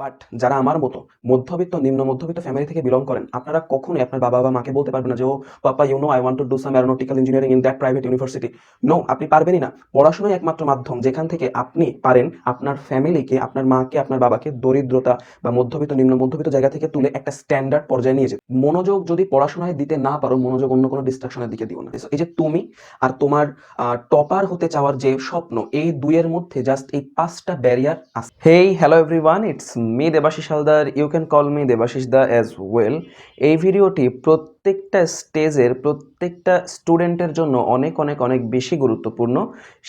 But যারা আমার মতো মধ্যবিত্ত, নিম্ন মধ্যবিত্ত ফ্যামিলি থেকে বিলং করেন, আপনারা কখনোই আপনার বাবা বা মাকে বলতে পারবেন না যে, ও papa you know I want to do some aeronautical engineering in that private university no আপনি পারবেনই না। পড়াশোনাই একমাত্র মাধ্যম, যেখান থেকে আপনি পারেন আপনার ফ্যামিলিকে আপনার মাকে, আপনার বাবাকে দরিদ্রতা বা মধ্যবিত্ত, নিম্ন মধ্যবিত্ত জায়গা থেকে তুলে একটা স্ট্যান্ডার্ড পর্যায়ে নিয়ে যেতে। মনোযোগ যদি পড়াশোনায় দিতে না পারো, মনোযোগ অন্য কোনো ডিস্ট্রাকশনের দিকে দিও না। এই যে তুমি আর তোমার টপার হতে চাওয়ার যে স্বপ্ন, এই দুইয়ের মধ্যে জাস্ট এই পাঁচটা ব্যারিয়ার আছে। Hey hello everyone it's me Debashis Haldar, you can call me Debashis da as well. এই ভিডিওটি প্রত্যেকটা স্টেজের, প্রত্যেকটা স্টুডেন্টের জন্য অনেক অনেক অনেক বেশি গুরুত্বপূর্ণ।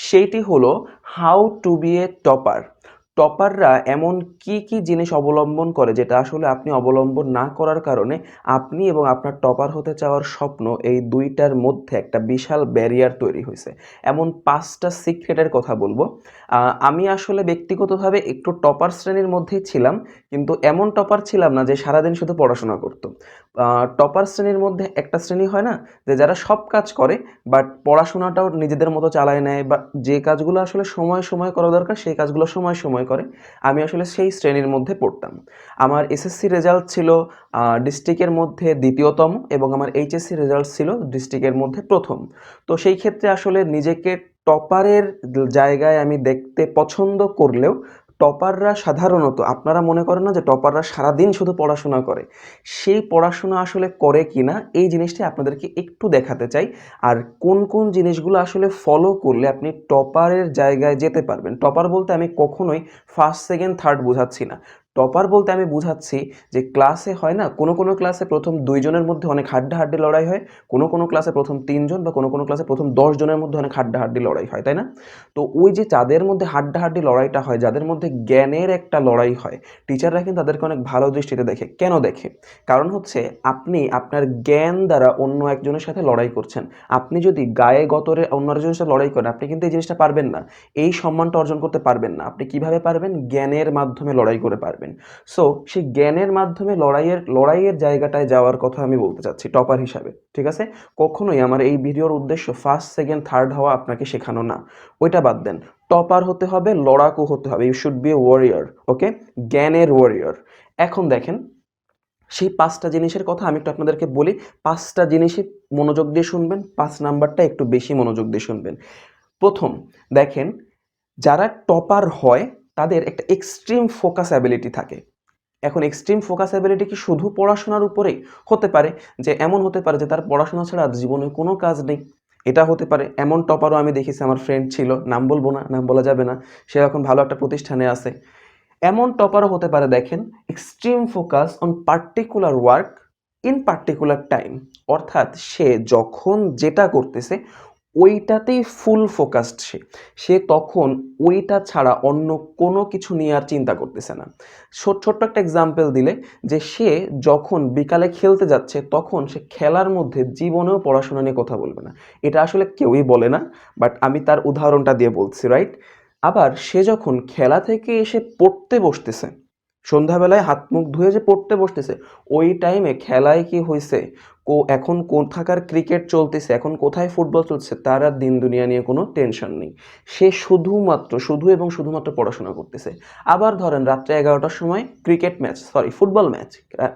সেইটি হলো how to be a topper টপাররা এমন কি কি জিনিস অবলম্বন করে যেটা আসলে আপনি অবলম্বন না করার কারণে আপনি এবং আপনার টপার হতে চাওয়ার স্বপ্ন এই দুইটার মধ্যে একটা বিশাল ব্যারিয়ার তৈরি হয়েছে। এমন পাঁচটা সিক্রেটের কথা বলব। আমি আসলে ব্যক্তিগতভাবে একটু টপার শ্রেণির মধ্যেই ছিলাম, কিন্তু এমন টপার ছিলাম না যে সারাদিন শুধু পড়াশোনা করতো। টপার শ্রেণির মধ্যে একটা শ্রেণি হয় না, যে যারা সব কাজ করে বাট পড়াশোনাটাও নিজেদের মতো চালায় নেয়, বা যে কাজগুলো আসলে সময় সময় করা দরকার, সেই কাজগুলো সময় সময় করে, আমি আসলে সেই শ্রেণির মধ্যে পড়তাম। আমার এসএসসি রেজাল্ট ছিল ডিস্ট্রিক্টের মধ্যে দ্বিতীয়তম, এবং আমার এইচএসসি রেজাল্ট ছিল ডিস্ট্রিক্টের মধ্যে প্রথম। তো সেই ক্ষেত্রে আসলে নিজেকে টপারের জায়গায় আমি দেখতে পছন্দ করলেও টপাররা সাধারণত, আপনারা মনে করেন না যে টপাররা সারাদিন শুধু পড়াশোনা করে, সেই পড়াশোনা আসলে করে কি না এই জিনিসটা আপনাদেরকে একটু দেখাতে চাই। আর কোন কোন জিনিসগুলো আসলে ফলো করলে আপনি টপারের জায়গায় যেতে পারবেন? টপার বলতে আমি কখনোই ফার্স্ট সেকেন্ড থার্ড বোঝাচ্ছি না। টপার বলতে আমি বুঝাচ্ছি যে ক্লাসে হয় না, কোনো কোনো ক্লাসে প্রথম দুইজনের মধ্যে অনেক হাড্ডাহাড্ডি লড়াই হয়, কোনো কোনো ক্লাসে প্রথম তিনজন বা কোনো কোনো ক্লাসে প্রথম দশ জনের মধ্যে অনেক হাড্ডাহাড্ডি লড়াই হয়, তাই না? তো ওই যে যাদের মধ্যে হাড্ডাহাড্ডি লড়াইটা হয়, যাদের মধ্যে জ্ঞানের একটা লড়াই হয় টিচাররা কিন্তু তাদেরকে অনেক ভালো দৃষ্টিতে দেখে। কেন দেখে? কারণ হচ্ছে আপনি আপনার জ্ঞান দ্বারা অন্য একজনের সাথে লড়াই করছেন। আপনি যদি গায়ে গতরে অন্য একজনের সাথে লড়াই করেন, আপনি কিন্তু এই জিনিসটা পারবেন না। এই সম্মানটা অর্জন করতে পারবেন না। আপনি কীভাবে পারবেন? জ্ঞানের মাধ্যমে লড়াই করে পারবেন সো সেই জ্ঞানের মাধ্যমে লড়াইয়ের লড়াইয়ের জায়গাটায় যাওয়ার কথা আমি বলতে চাচ্ছি, টপার হিসাবে, ঠিক আছে? কখনোই আমার এই ভিডিওর উদ্দেশ্য ফার্স্ট সেকেন্ড থার্ড হওয়া আপনাকে শেখানো না। ওইটা বাদ দেন, টপার হতে হবে, লড়াকু হতে হবে you should be a warrior okay জ্ঞানের ওয়ারিয়ার এখন দেখেন, সেই পাঁচটা জিনিসের কথা আমি একটু আপনাদেরকে বলি, পাঁচটা জিনিসই মনোযোগ দিয়ে শুনবেন, পাঁচ নাম্বারটা একটু বেশি মনোযোগ দিয়ে শুনবেন। প্রথম, দেখেন, যারা টপার হয় তাদের একটা এক্সট্রিম ফোকাস অ্যাবিলিটি থাকে। এখন এক্সট্রিম ফোকাস অ্যাবিলিটি কি শুধু পড়াশোনার উপরেই হতে পারে, যে এমন হতে পারে যে তার পড়াশোনা ছাড়া জীবনে কোনো কাজ নেই। এটা হতে পারে, এমন টপারও আমি দেখেছি, আমার ফ্রেন্ড ছিল, নাম বলব না, নাম বলা যাবে না, সে এখন ভালো একটা প্রতিষ্ঠানে আছে। এমন টপারও হতে পারে, দেখেন extreme focus on particular work in particular time অর্থাৎ সে যখন যেটা করতেছে ওইটাতেই ফুল ফোকাসড সে। সে তখন ওইটা ছাড়া অন্য কোনো কিছু নিয়ে আর চিন্তা করতেছে না। ছোট ছোট্ট একটা এক্সাম্পল দিলে যে সে যখন বিকালে খেলতে যাচ্ছে, তখন সে খেলার মধ্যে জীবনেও পড়াশোনা নিয়ে কথা বলবে না। এটা আসলে কেউই বলে না বাট আমি তার উদাহরণটা দিয়ে বলছি রাইট আবার সে যখন খেলা থেকে এসে পড়তে বসতেছে সন্ধ্যাবেলায় হাত মুখ ধুয়ে যে পড়তে বসতেছে, ওই টাইমে খেলায় কি হয়েছে কো, এখন কোথাকার ক্রিকেট চলতেছে, এখন কোথায় ফুটবল চলছে তার আর দিন দুনিয়া নিয়ে কোনো টেনশন নেই। সে শুধুমাত্র, শুধু এবং শুধুমাত্র পড়াশোনা করতেছে। আবার ধরেন রাত্রে এগারোটার সময় cricket match sorry football match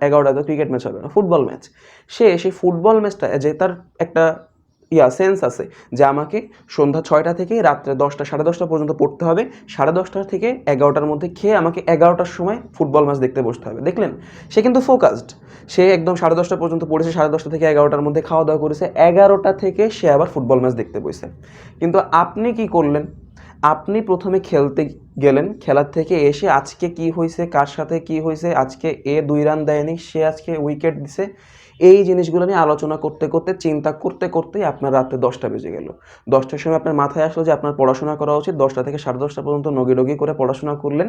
এগারোটা তো ক্রিকেট ম্যাচ হবে না ফুটবল ম্যাচ সে সেই ফুটবল ম্যাচটা যে তার একটা ইয়া সেন্স আছে। যে আমাকে সন্ধ্যা ছয়টা থেকে রাত্রে দশটা, সাড়ে দশটা পর্যন্ত পড়তে হবে। সাড়ে দশটা থেকে এগারোটার মধ্যে খেয়ে আমাকে এগারোটার সময় ফুটবল ম্যাচ দেখতে বসতে হবে। দেখলেন? সে কিন্তু ফোকাসড সে একদম সাড়ে দশটা পর্যন্ত পড়েছে, সাড়ে দশটা থেকে এগারোটার মধ্যে খাওয়া দাওয়া করেছে। এগারোটা থেকে সে আবার ফুটবল ম্যাচ দেখতে বসে কিন্তু আপনি কি করলেন? আপনি প্রথমে খেলতে গেলেন খেলার থেকে এসে আজকে কি হয়েছে, কার সাথে কি হয়েছে, আজকে এ দুই রান দেয়নি, সে আজকে উইকেট দিছে। এই জিনিসগুলো নিয়ে আলোচনা করতে করতে, চিন্তা করতে করতেই আপনার রাতে দশটা বেজে গেল। দশটার সময় আপনার মাথায় আসলো যে আপনার পড়াশোনা করা উচিত। দশটা থেকে সাড়ে দশটা পর্যন্ত নগি ডগি করে পড়াশোনা করলেন।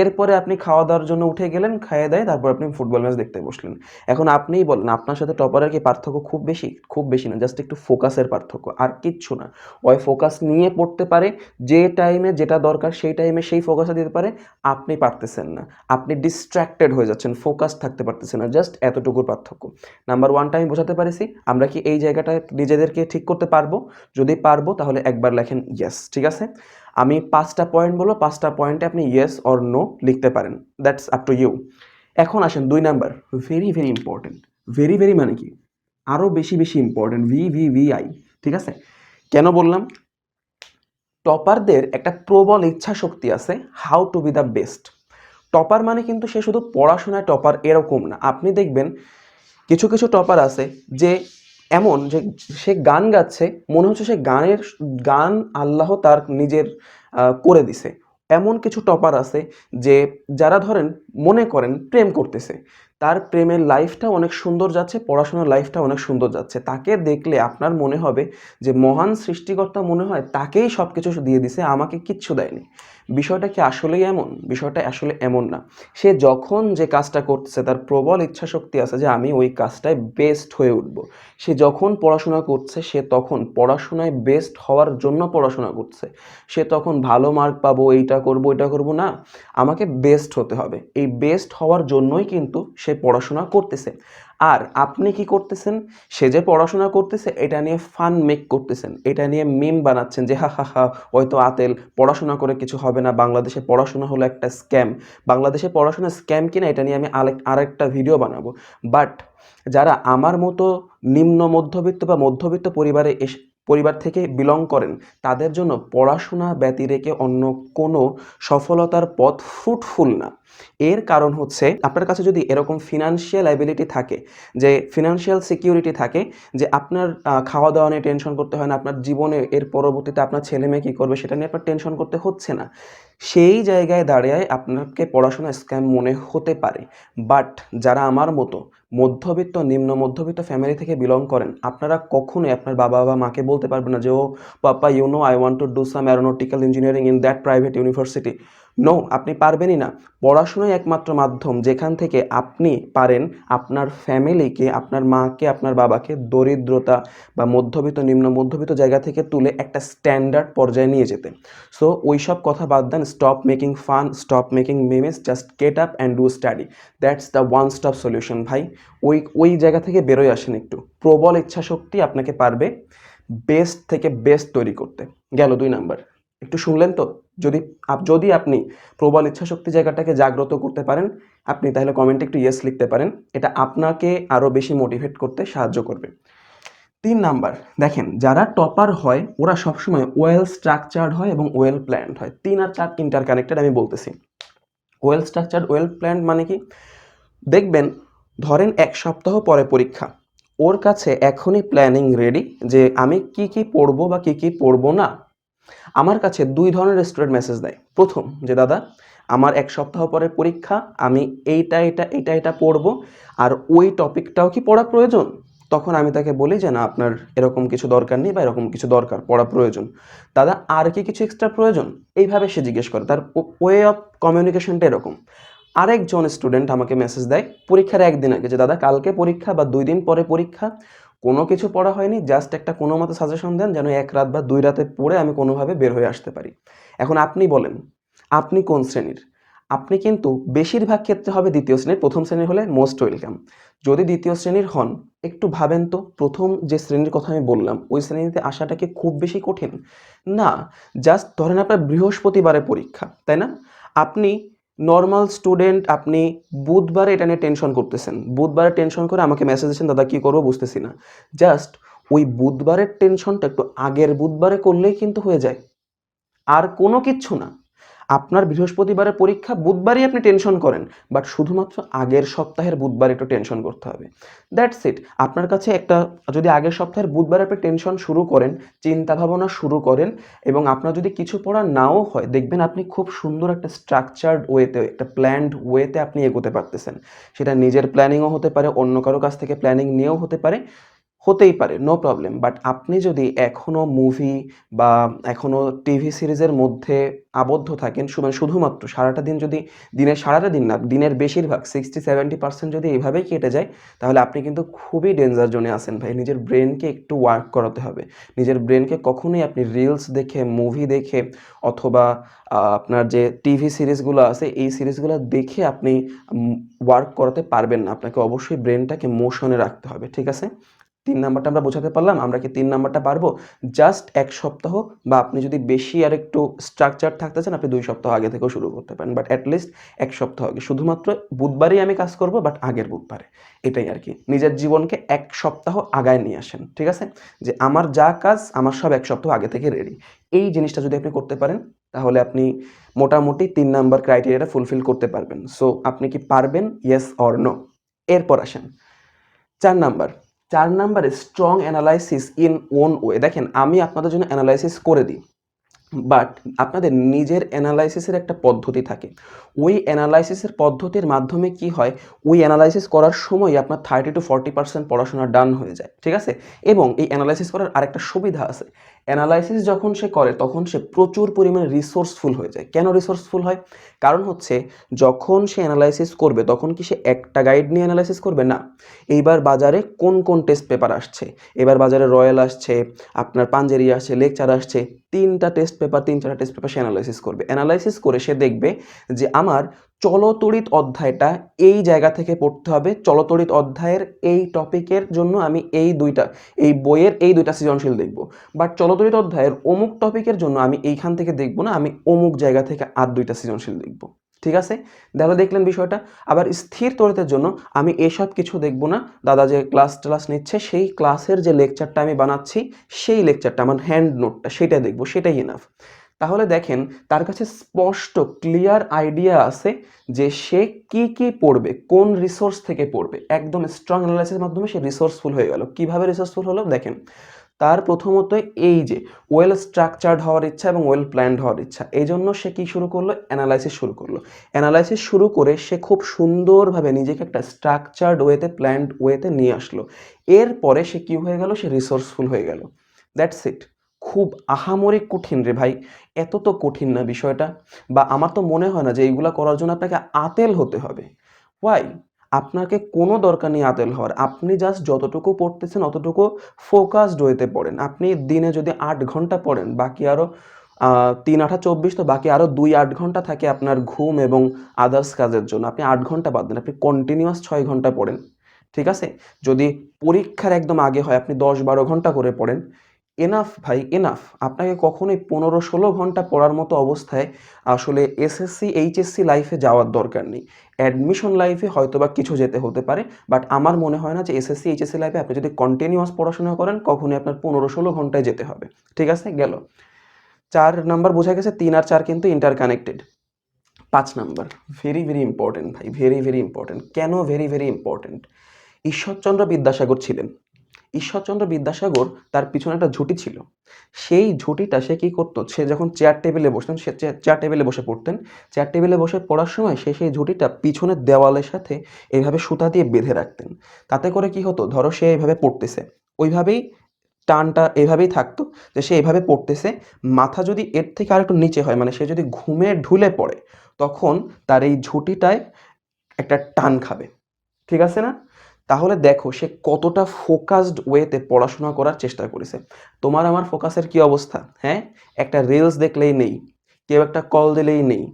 এরপরে আপনি খাওয়া দাওয়ার জন্য উঠে গেলেন, খাইয়ে দেয় তারপর আপনি ফুটবল ম্যাচ দেখতে বসলেন। এখন আপনিই বলেন, আপনার সাথে টপারের কি পার্থক্য খুব বেশি? খুব বেশি না জাস্ট একটু ফোকাসের পার্থক্য, আর কিচ্ছু না। ওই ফোকাস নিয়ে পড়তে পারে, যে টাইমে যেটা দরকার সেই টাইমে সেই ফোকাসে দিতে পারে আপনি পারতেছেন না। আপনি ডিস্ট্র্যাক্টেড হয়ে যাচ্ছেন ফোকাস থাকতে পারতেছেন না জাস্ট এতটুকুর পার্থক্য। নাম্বার ওয়ানটা আমি বোঝাতে পারিছি, আমরা কি এই জায়গাটা নিজেদেরকে ঠিক করতে পারব? যদি পারব, তাহলে একবার লেখেন ইয়েস ঠিক আছে? আমি পাঁচটা পয়েন্ট বলব, পাঁচটা পয়েন্টে আপনি ইয়েস অর নো লিখতে পারেন। দ্যাটস আপ টু ইউ এখন আসেন দুই number very very important very very মানে কি? আরও বেশি বেশি important V V V I ঠিক আছে? কেন বললাম? টপারদের একটা প্রবল ইচ্ছা শক্তি আছে how to be the best topper মানে কিন্তু সে শুধু পড়াশোনায় টপার এরকম না। আপনি দেখবেন কিছু কিছু টপার আছে যে এমন যে সে গান গাচ্ছে, মনে হচ্ছে সে গানের গান আল্লাহ তার নিজের করে দিছে। এমন কিছু টপার আছে যে যারা ধরেন মনে করেন, প্রেম করতেছে। তার প্রেমের লাইফটা অনেক সুন্দর যাচ্ছে, পড়াশোনার লাইফটা অনেক সুন্দর যাচ্ছে। তাকে দেখলে আপনার মনে হবে যে মহান সৃষ্টিকর্তা মনে হয় তাকেই সব কিছু দিয়ে দিছে, আমাকে কিচ্ছু দেয়নি। বিষয়টা কি আসলেই এমন? বিষয়টা আসলে এমন না। সে যখন যে কাজটা করতেছে, তার প্রবল ইচ্ছা শক্তি আছে যে আমি ওই কাজটায় বেস্ট হয়ে উঠব। সে যখন পড়াশোনা করছে, সে তখন পড়াশোনায় বেস্ট হওয়ার জন্য পড়াশোনা করছে। সে তখন ভালো মার্ক পাবো, এইটা করব এটা করব, না। আমাকে বেস্ট হতে হবে। এই বেস্ট হওয়ার জন্যই কিন্তু সে পড়াশোনা করতেছে। আর আপনি কি করতেছেন? সে যে পড়াশোনা করতেছে, এটা নিয়ে ফান মেক করতেছেন। এটা নিয়ে মিম বানাচ্ছেন যে, হা হা হা হয়তো আতেল, পড়াশোনা করে কিছু হবে না। বাংলাদেশে পড়াশোনা হলো একটা স্ক্যাম বাংলাদেশে পড়াশোনা স্ক্যাম কিনা, এটা নিয়ে আমি আরেক আরেকটা ভিডিও বানাবো। বাট যারা আমার মতো নিম্ন মধ্যবিত্ত বা মধ্যবিত্ত পরিবারে পরিবার থেকে বিলং করেন, তাদের জন্য পড়াশোনা ব্যতি রেখে অন্য কোনো সফলতার পথ ফ্রুটফুল না। এর কারণ হচ্ছে, আপনার কাছে যদি এরকম ফিনান্সিয়াল অ্যাবিলিটি থাকে, যে ফিনান্সিয়াল সিকিউরিটি থাকে, যে আপনার খাওয়া দাওয়া নিয়ে টেনশন করতে হয় না, আপনার জীবনে এর পরবর্তীতে আপনার ছেলে মেয়ে কী করবে সেটা নিয়ে আপনার টেনশন করতে হচ্ছে না। সেই জায়গায় দাঁড়িয়ে আপনাকে পড়াশোনা স্ক্যাম মনে হতে পারে। বাট যারা আমার মতো মধ্যবিত্ত, নিম্ন মধ্যবিত্ত ফ্যামিলি থেকে বিলং করেন, আপনারা কখনোই আপনার বাবা বা মাকে বলতে পারবেন না যে, ও, papa you know I want to do some aeronautical engineering in that private university no আপনি পারবেনই না। পড়াশোনাই একমাত্র মাধ্যম যেখান থেকে আপনি পারেন আপনার ফ্যামিলিকে, আপনার মাকে, আপনার বাবাকে দরিদ্রতা বা মধ্যবিত্ত, নিম্ন মধ্যবিত্ত জায়গা থেকে তুলে একটা স্ট্যান্ডার্ড পর্যায়ে নিয়ে যেতে। সো ওই সব কথা বাদ দেন stop making fun stop making memes just get up and do study that's the one stop solution ভাই। ওই ওই জায়গা থেকে বেরোয় আসেন একটু। প্রবল ইচ্ছা শক্তি আপনাকে পারবে বেস্ট থেকে বেস্ট তৈরি করতে। গেল দুই নাম্বার। একটু শুনলেন তো? যদি যদি আপনি প্রবল ইচ্ছাশক্তি জায়গাটাকে জাগ্রত করতে পারেন, আপনি তাহলে কমেন্টে একটু ইয়েস লিখতে পারেন। এটা আপনাকে আরও বেশি মোটিভেট করতে সাহায্য করবে। তিন নাম্বার, দেখেন যারা টপার হয়, ওরা সবসময় ওয়েল স্ট্রাকচার্ড হয় এবং ওয়েল প্ল্যান্ড হয়। তিন আর চার ইন্টার কানেক্টেড আমি বলতেছি। ওয়েল স্ট্রাকচার্ড ওয়েল প্ল্যান্ড মানে কি? দেখবেন, ধরেন এক সপ্তাহ পরে পরীক্ষা। ওর কাছে এখনই প্ল্যানিং রেডি যে আমি কি কি পড়ব বা কি কি পড়ব না। আমার কাছে দুই ধরনের স্টুডেন্ট মেসেজ দেয়। প্রথম যে, দাদা, আমার এক সপ্তাহ পরে পরীক্ষা, আমি এইটা এটা এটা এটা পড়ব, আর ওই টপিকটাও কি পড়া প্রয়োজন? তখন আমি তাকে বলি যে, না, আপনার এরকম কিছু দরকার নেই বা এরকম কিছু দরকার, পড়া প্রয়োজন। দাদা, আর কি কিছু এক্সট্রা প্রয়োজন? এইভাবে সে জিজ্ঞেস করে। তার ওয়ে অফ কমিউনিকেশনটা এরকম। আরেকজন স্টুডেন্ট আমাকে মেসেজ দেয়, পরীক্ষার একদিন আগে যে, দাদা, কালকে পরীক্ষা বা দুই দিন পরে পরীক্ষা কোনো কিছু পড়া হয়নি জাস্ট একটা কোনো মতো সাজেশন দেন যেন এক রাত বা দুই রাতে পড়ে আমি কোনোভাবে বের হয়ে আসতে পারি। এখন আপনি বলেন, আপনি কোন শ্রেণির? আপনি কিন্তু বেশিরভাগ ক্ষেত্রে হবে দ্বিতীয় শ্রেণির, প্রথম শ্রেণির হলে মোস্ট ওয়েলকাম যদি দ্বিতীয় শ্রেণির হন, একটু ভাবেন তো, প্রথম যে শ্রেণির কথা আমি বললাম, ওই শ্রেণীতে আসাটা কি খুব বেশি কঠিন? না জাস্ট ধরেন আপনার বৃহস্পতিবারে পরীক্ষা, তাই না? আপনি নর্মাল স্টুডেন্ট আপনি বুধবারে এটা নিয়ে টেনশন করতেছেন। বুধবারে টেনশন করে আমাকে মেসেজ দিচ্ছেন, দাদা, কী করব? বুঝতেছি না। জাস্ট ওই বুধবারের টেনশনটা একটু আগের বুধবারে করলেই কিন্তু হয়ে যায়। আর কোনো কিচ্ছু না। আপনার বৃহস্পতিবারের পরীক্ষা বুধবারই আপনি টেনশন করেন বাট শুধুমাত্র আগের সপ্তাহের বুধবার একটু টেনশন করতে হবে। দ্যাটস ইট আপনার কাছে একটা, যদি আগের সপ্তাহের বুধবার আপনি টেনশন শুরু করেন চিন্তা ভাবনা শুরু করেন, এবং আপনার যদি কিছু পড়া নাও হয়, দেখবেন আপনি খুব সুন্দর একটা স্ট্রাকচার্ড ওয়েতে একটা প্ল্যান্ড ওয়েতে আপনি এগোতে পারতেছেন। সেটা নিজের প্ল্যানিংও হতে পারে, অন্য কারও কাছ থেকে প্ল্যানিং নিয়েও হতে পারে হতেই পারে নো প্রবলেম বাট আপনি যদি এখনও মুভি বা এখনও টিভি সিরিজের মধ্যে আবদ্ধ থাকেন মানে শুধুমাত্র সারাটা দিন যদি, দিনের সারাটা দিন না, দিনের বেশিরভাগ সিক্সটি সেভেন্টি পার্সেন্ট যদি এইভাবেই কেটে যায়, তাহলে আপনি কিন্তু খুবই ডেঞ্জার জোনে আছেন ভাই। নিজের ব্রেনকে একটু ওয়ার্ক করাতে হবে। নিজের ব্রেনকে কখনোই আপনি রিলস দেখে মুভি দেখে, অথবা আপনার যে টিভি সিরিজগুলো আছে, এই সিরিজগুলো দেখে আপনি ওয়ার্ক করাতে পারবেন না। আপনাকে অবশ্যই ব্রেনটাকে মোশনে রাখতে হবে, ঠিক আছে? তিন নাম্বারটা আমরা বোঝাতে পারলাম, আমরা কি তিন নাম্বারটা পারব? জাস্ট এক সপ্তাহ বা আপনি যদি বেশি আর একটু স্ট্রাকচার থাকতে চান, আপনি দুই সপ্তাহ আগে থেকেও শুরু করতে পারেন। বাট অ্যাটলিস্ট এক সপ্তাহ আগে। শুধুমাত্র বুধবারই আমি কাজ করব বাট আগের বুধবারে। এটাই আর কি। নিজের জীবনকে এক সপ্তাহ আগায় নিয়ে আসেন, ঠিক আছে? যে আমার যা কাজ, আমার সব এক সপ্তাহ আগে থেকে রেডি এই জিনিসটা যদি আপনি করতে পারেন, তাহলে আপনি মোটামুটি তিন নাম্বার ক্রাইটেরিয়াটা ফুলফিল করতে পারবেন। সো আপনি কি পারবেন? ইয়েস অর নো এরপর আসেন। চার নাম্বার। চার নাম্বারে strong analysis in own way দেখেন, আমি আপনাদের জন্য অ্যানালাইসিস করে দিই বাট আপনাদের নিজের অ্যানালাইসিসের একটা পদ্ধতি থাকে। ওই অ্যানালাইসিসের পদ্ধতির মাধ্যমে কি হয়? ওই অ্যানালাইসিস করার সময় আপনার থার্টি টু ফর্টি পার্সেন্ট পড়াশোনা ডান হয়ে যায়, ঠিক আছে? এবং এই অ্যানালাইসিস করার আরেকটা সুবিধা আছে। অ্যানালাইসিস যখন সে করে, তখন সে প্রচুর পরিমাণে রিসোর্সফুল হয়ে যায়। কেন রিসোর্সফুল হয়? কারণ হচ্ছে, যখন সে অ্যানালাইসিস করবে, তখন কি সে একটা গাইড নিয়ে অ্যানালাইসিস করবে? না। এইবার বাজারে কোন কোন টেস্ট পেপার আসছে? এবার বাজারে রয়্যাল আসছে, আপনার পাঞ্জেরি আসছে, লেকচার আসছে, তিনটা টেস্ট পেপার তিন, চারটা টেস্ট পেপার সে অ্যানালাইসিস করবে। অ্যানালাইসিস করে সে দেখবে যে, আমার চলতড়িৎ অধ্যায়টা এই জায়গা থেকে পড়তে হবে। চলতড়িৎ অধ্যায়ের এই টপিকের জন্য আমি এই দুইটা, এই বইয়ের এই দুইটা সৃজনশীল দেখব। বাট চলতড়িৎ অধ্যায়ের অমুক টপিকের জন্য আমি এইখান থেকে দেখব না, আমি অমুক জায়গা থেকে আর দুইটা সৃজনশীল দেখব। ঠিক আছে? তাহলে দেখলেন বিষয়টা। আবার স্থির তরিতের জন্য আমি এসব কিছু দেখব না। দাদা যে ক্লাস ক্লাস নিচ্ছে, সেই ক্লাসের যে লেকচারটা আমি বানাচ্ছি, সেই লেকচারটা আমার হ্যান্ড নোটটা সেটা দেখব, সেটাই ইনাফ তাহলে দেখেন, তার কাছে স্পষ্ট ক্লিয়ার আইডিয়া আছে যে সে কি কি পড়বে, কোন রিসোর্স থেকে পড়বে। একদম স্ট্রং অ্যানালাইসিসের মাধ্যমে সে রিসোর্সফুল হয়ে গেল। কীভাবে রিসোর্সফুল হলো? দেখেন, তার প্রথমত এই যে ওয়েল স্ট্রাকচার্ড হওয়ার ইচ্ছা এবং ওয়েল প্ল্যান্ড হওয়ার ইচ্ছা এই জন্য সে কি শুরু করল? অ্যানালাইসিস শুরু করল। অ্যানালাইসিস শুরু করে সে খুব সুন্দরভাবে নিজেকে একটা স্ট্রাকচার্ড ওয়েতে প্ল্যান্ড ওয়েতে নিয়ে আসলো। এরপরে সে কি হয়ে গেল? সে রিসোর্সফুল হয়ে গেল। দ্যাটস ইট খুব আহামরি কঠিন রে ভাই। এত তো কঠিন না বিষয়টা। বা আমার তো মনে হয় না যে এইগুলা করার জন্য আপনাকে আতেল হতে হবে। ওয়াই আপনাকে কোনো দরকার নেই আতেল হওয়ার। আপনি জাস্ট যতটুকু পড়তেছেন অতটুকু ফোকাসড ওয়েতে পড়েন। আপনি দিনে যদি আট ঘণ্টা পড়েন, বাকি আরও তিন আঠা চব্বিশ তো বাকি আরও দুই আট ঘণ্টা থাকে আপনার ঘুম এবং আদার্স কাজের জন্য। আপনি আট ঘণ্টা বাদ দেন। আপনি কন্টিনিউয়াস ছয় ঘণ্টা পড়েন। ঠিক আছে? যদি পরীক্ষার একদম আগে হয়, আপনি দশ বারো ঘণ্টা করে পড়েন এনাফ ভাই এনাফ আপনাকে কখনোই পনেরো ষোলো ঘণ্টা পড়ার মতো অবস্থায় আসলে এসএসসি এইচএসসি লাইফে যাওয়ার দরকার নেই। অ্যাডমিশন লাইফে হয়তো বা কিছু যেতে হতে পারে বাট আমার মনে হয় না যে এসএসসি এইচএসসি লাইফে আপনি যদি কন্টিনিউয়াস পড়াশোনা করেন, কখনোই আপনার পনেরো ষোলো ঘন্টায় যেতে হবে। ঠিক আছে? গেল। চার নাম্বার বোঝা গেছে, তিন আর চার কিন্তু ইন্টার কানেক্টেড পাঁচ নাম্বার ভেরি ভেরি ইম্পর্টেন্ট ভাই ভেরি ভেরি ইম্পর্টেন্ট কেন very very important Ishwarchandra Vidyasagar ছিলেন। ঈশ্বরচন্দ্র বিদ্যাসাগর তার পিছনে একটা ঝুঁটি ছিল। সেই ঝুঁটিটা সে কী করতো? সে যখন চেয়ার টেবিলে বসতেন, সে চেয়ার টেবিলে বসে পড়তেন। চেয়ার টেবিলে বসে পড়ার সময় সে সেই ঝুঁটিটা পিছনের দেওয়ালের সাথে এইভাবে সুতা দিয়ে বেঁধে রাখতেন। তাতে করে কি হতো? ধরো সে এইভাবে পড়তেছে। ওইভাবেই টানটা এভাবেই থাকতো যে সে এভাবে পড়তেছে। মাথা যদি এর থেকে আর একটু নিচে হয় মানে সে যদি ঘুমে ঢুলে পড়ে, তখন তার এই ঝুঁটিটায় একটা টান খাবে। ঠিক আছে না? তাহলে দেখো সে কতটা ফোকাসড ওয়েতে পড়াশোনা করার চেষ্টা করেছে। তোমার আমার ফোকাসের কি অবস্থা? হ্যাঁ? একটা রিলস দেখলেই নেই, কেউ একটা কল দিলেই নেই।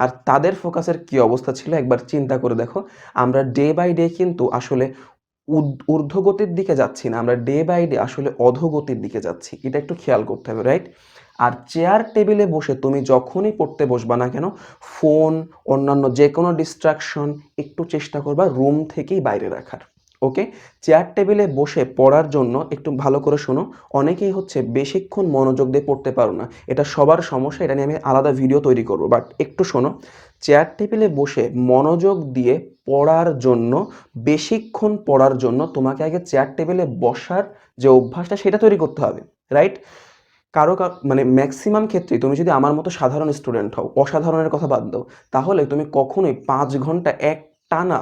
আর তাদের ফোকাসের কি অবস্থা ছিল একবার চিন্তা করে দেখো। আমরা ডে বাই ডে কিন্তু আসলে ঊর্ধ্বগতির দিকে যাচ্ছি না, আমরা ডে বাই ডে আসলে অধোগতির দিকে যাচ্ছি। এটা একটু খেয়াল করতে হবে রাইট আর চেয়ার টেবিলে বসে তুমি যখনই পড়তে বসবা না কেন ফোন অন্যান্য যে কোনো ডিস্ট্রাকশন একটু চেষ্টা করবা রুম থেকেই বাইরে রাখার ওকে চেয়ার টেবিলে বসে পড়ার জন্য একটু ভালো করে শোনো, অনেকেই হচ্ছে বেশিক্ষণ মনোযোগ দিয়ে পড়তে পারো না, এটা সবার সমস্যা, এটা নিয়ে আমি আলাদা ভিডিও তৈরি করব বাট একটু শোনো চেয়ার টেবিলে বসে মনোযোগ দিয়ে পড়ার জন্য, বেশিক্ষণ পড়ার জন্য তোমাকে আগে চেয়ার টেবিলে বসার যে অভ্যাসটা সেটা তৈরি করতে হবে রাইট কারও মানে ম্যাক্সিমাম ক্ষেত্রেই তুমি যদি আমার মতো সাধারণ স্টুডেন্ট হও, অসাধারণের কথা বাদ দাও, তাহলে তুমি কখনোই পাঁচ ঘণ্টা এক টানা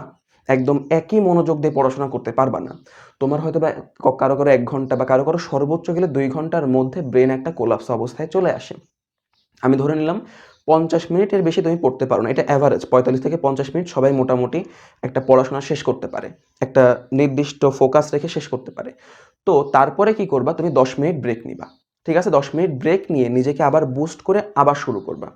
একদম একই মনোযোগ দিয়ে পড়াশোনা করতে পারবা না। তোমার হয়তো বা কারও কারও এক ঘণ্টা বা কারও কারও সর্বোচ্চ গেলে দুই ঘণ্টার মধ্যে ব্রেন একটা কোলাপস অবস্থায় চলে আসে। আমি ধরে নিলাম পঞ্চাশ মিনিটের বেশি তুমি পড়তে পারো না, এটা অ্যাভারেজ পঁয়তাল্লিশ থেকে পঞ্চাশ মিনিট সবাই মোটামুটি একটা পড়াশোনা শেষ করতে পারে, একটা নির্দিষ্ট ফোকাস রেখে শেষ করতে পারে। তো তারপরে কি করবা, তুমি দশ মিনিট ব্রেক নিবা। ঠিক আছে, দশ মিনিট ব্রেক নিয়ে নিজেকে আবার বুস্ট করে আবার শুরু করবা।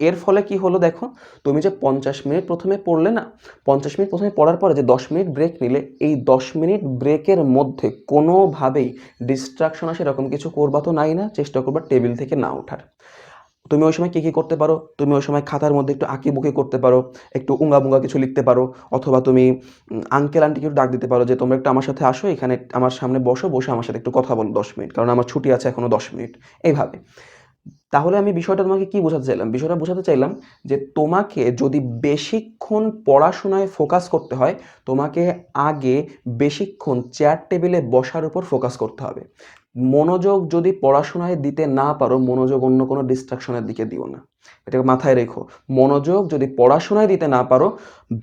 এর ফলে কি হলো দেখো, তুমি যে পঞ্চাশ মিনিট প্রথমে পড়লে না, পঞ্চাশ মিনিট প্রথমে পড়ার পরে যে দশ মিনিট ব্রেক নিলে, এই দশ মিনিট ব্রেকের মধ্যে কোনোভাবেই ডিস্ট্রাকশন আসে এরকম কিছু করবা তো নাই না, চেষ্টা করবা টেবিল থেকে না ওঠার। তুমি ওই সময় কী কী করতে পারো? তুমি ওই সময় খাতার মধ্যে একটু আঁকি বুকি করতে পারো, একটু উঙ্গা বুঙ্গা কিছু লিখতে পারো, অথবা তুমি আঙ্কেল আন্টিকে একটু ডাক দিতে পারো যে, তোমরা একটু আমার সাথে আসো, এখানে আমার সামনে বসো, বসে আমার সাথে একটু কথা বলো দশ মিনিট, কারণ আমার ছুটি আছে এখনও দশ মিনিট। এইভাবে। তাহলে আমি বিষয়টা তোমাকে কি বোঝাতে চাইলাম? বিষয়টা বোঝাতে চাইলাম যে তোমাকে যদি বেশিক্ষণ পড়াশোনায় ফোকাস করতে হয়, তোমাকে আগে বেশিক্ষণ চেয়ার টেবিলে বসার উপর ফোকাস করতে হবে। মনোযোগ যদি পড়াশোনায় দিতে না পারো, মনোযোগ অন্য কোনো ডিস্ট্রাকশনের দিকে দিও না। এটাকে মাথায় রেখো। মনোযোগ যদি পড়াশোনায় দিতে না পারো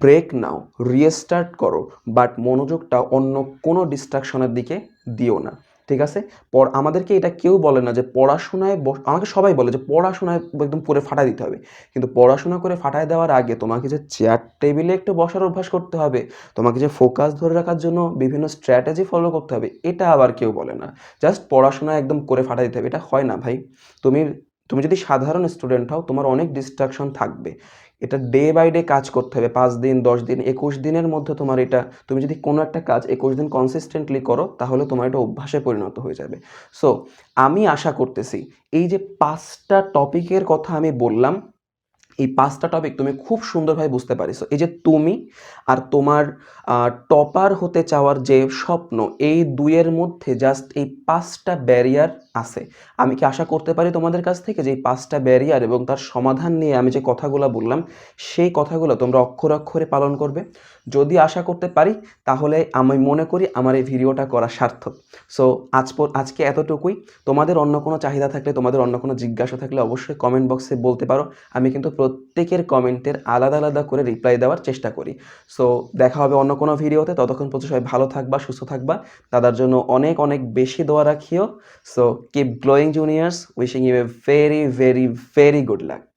ব্রেক নাও রিস্টার্ট করো বাট মনোযোগটা অন্য কোনো ডিস্ট্রাকশনের দিকে দিও না। ঠিক আছে? পর আমাদেরকে এটা কেউ বলে না যে পড়াশোনায় আমাকে সবাই বলে যে পড়াশোনায় একদম করে ফাটাই দিতে হবে। কিন্তু পড়াশোনা করে ফাটায় দেওয়ার আগে তোমাকে যে চেয়ার টেবিলে একটু বসার অভ্যাস করতে হবে, তোমাকে যে ফোকাস ধরে রাখার জন্য বিভিন্ন স্ট্র্যাটেজি ফলো করতে হবে, এটা আবার কেউ বলে না। জাস্ট পড়াশোনা একদম করে ফাটাই দিতে হবে, এটা হয় না ভাই। তুমি তুমি যদি সাধারণ স্টুডেন্ট হও, তোমার অনেক ডিস্ট্রাকশন থাকবে। এটা ডে বাই ডে কাজ করতে হবে। পাঁচ দিন, দশ দিন, একুশ দিনের মধ্যে তোমার এটা, তুমি যদি কোনো একটা কাজ একুশ দিন কনসিস্টেন্টলি করো, তাহলে তোমার এটা অভ্যাসে পরিণত হয়ে যাবে। সো আমি আশা করতেছি, এই যে পাঁচটা টপিকের কথা আমি বললাম এই পাঁচটা টপিক তুমি খুব সুন্দরভাবে বুঝতে পারিছো। এই যে তুমি আর তোমার টপার হতে চাওয়ার যে স্বপ্ন, এই দুইয়ের মধ্যে জাস্ট এই পাঁচটা ব্যারিয়ার আছে। আমি কি আশা করতে পারি তোমাদের কাছ থেকে যে এই পাঁচটা ব্যারিয়ার এবং তার সমাধান নিয়ে আমি যে কথাগুলো বললাম, সেই কথাগুলো তোমরা অক্ষর অক্ষরে পালন করবে? যদি আশা করতে পারি, তাহলে আমি মনে করি আমার এই ভিডিওটা করা সার্থক। সো আজ পর- আজকে এতটুকুই। তোমাদের অন্য কোনো চাহিদা থাকলে, তোমাদের অন্য কোনো জিজ্ঞাসা থাকলে অবশ্যই কমেন্ট বক্সে বলতে পারো। আমি কিন্তু প্রত্যেকের কমেন্টের আলাদা আলাদা করে রিপ্লাই দেওয়ার চেষ্টা করি। সো দেখা হবে অন্য কোনো ভিডিওতে। ততক্ষণ পর্যন্ত সবাই ভালো থাকবা, সুস্থ থাকবা। তাদের জন্য অনেক অনেক বেশি দোয়া রাখিও। So keep glowing juniors wishing you a very very very good luck